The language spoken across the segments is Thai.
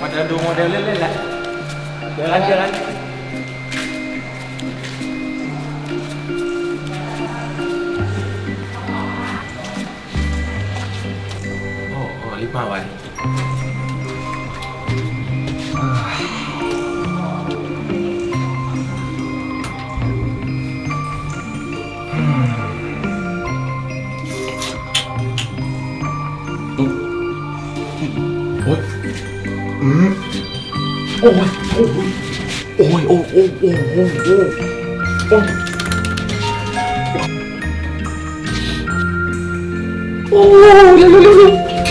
มาเดินดูโมเดล โอ้ยโอ้ยโอ้ยโอ้ยโอ้ยโอ้ยโอ้ยโอ้ยโอ้ยโอ้ยเร็วเร็วเร็ว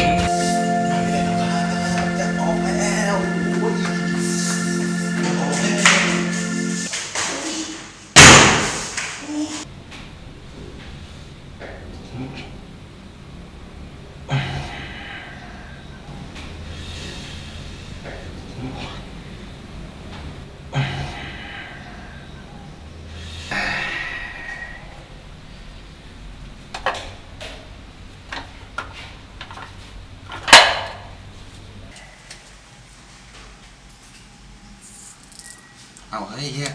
เอาเฮ้ยเฮีย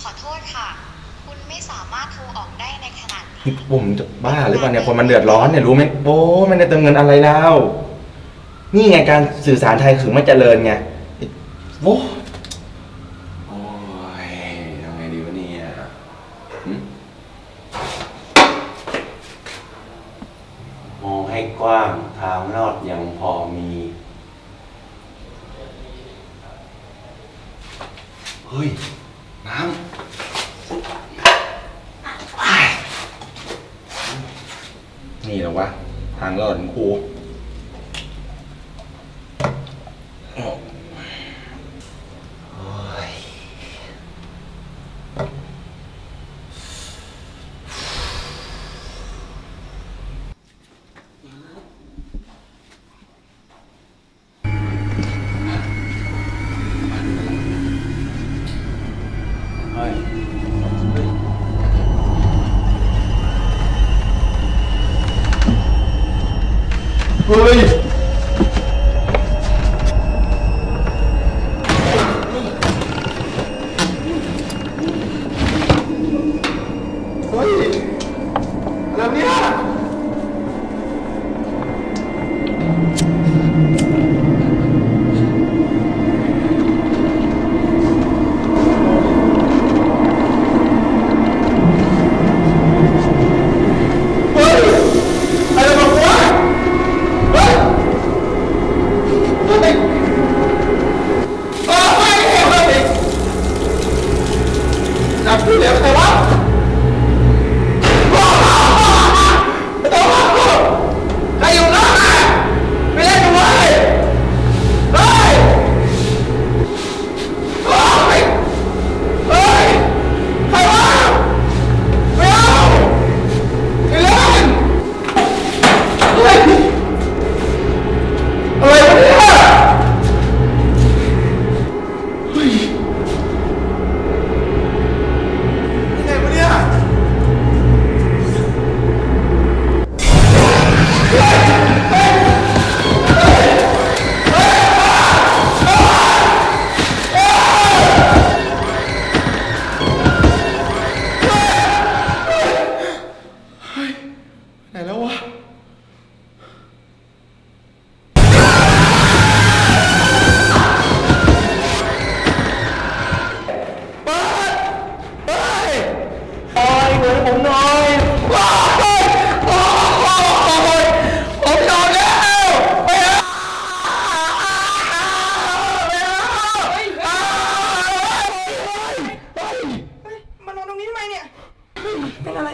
ขอโทษค่ะ คุณไม่สามารถโทรออกได้ในขณะนี้นี่ผมจะบ้าหรือเปล่าเนี่ยคนมันเดือดร้อนเนี่ยรู้ไหมโอ้ไม่ได้เติมเงินอะไรแล้ว นี่ไงการสื่อสารไทยถึงไม่เจริญไงโอ้โอ้ยทำไงดีวะเนี่ยหึ มองให้กว้างทางรอดอย่างพอมี เฮ้ย น้ำนี่เหรอวะ ทางรอดของครู เผมหน่อยว้ายโอ้ยผมนอนแล้วไม่เอาไม่เอาเฮ้ยเฮ้ยมานอนตรงนี้ทำไมเนี่ย เป็นอะไร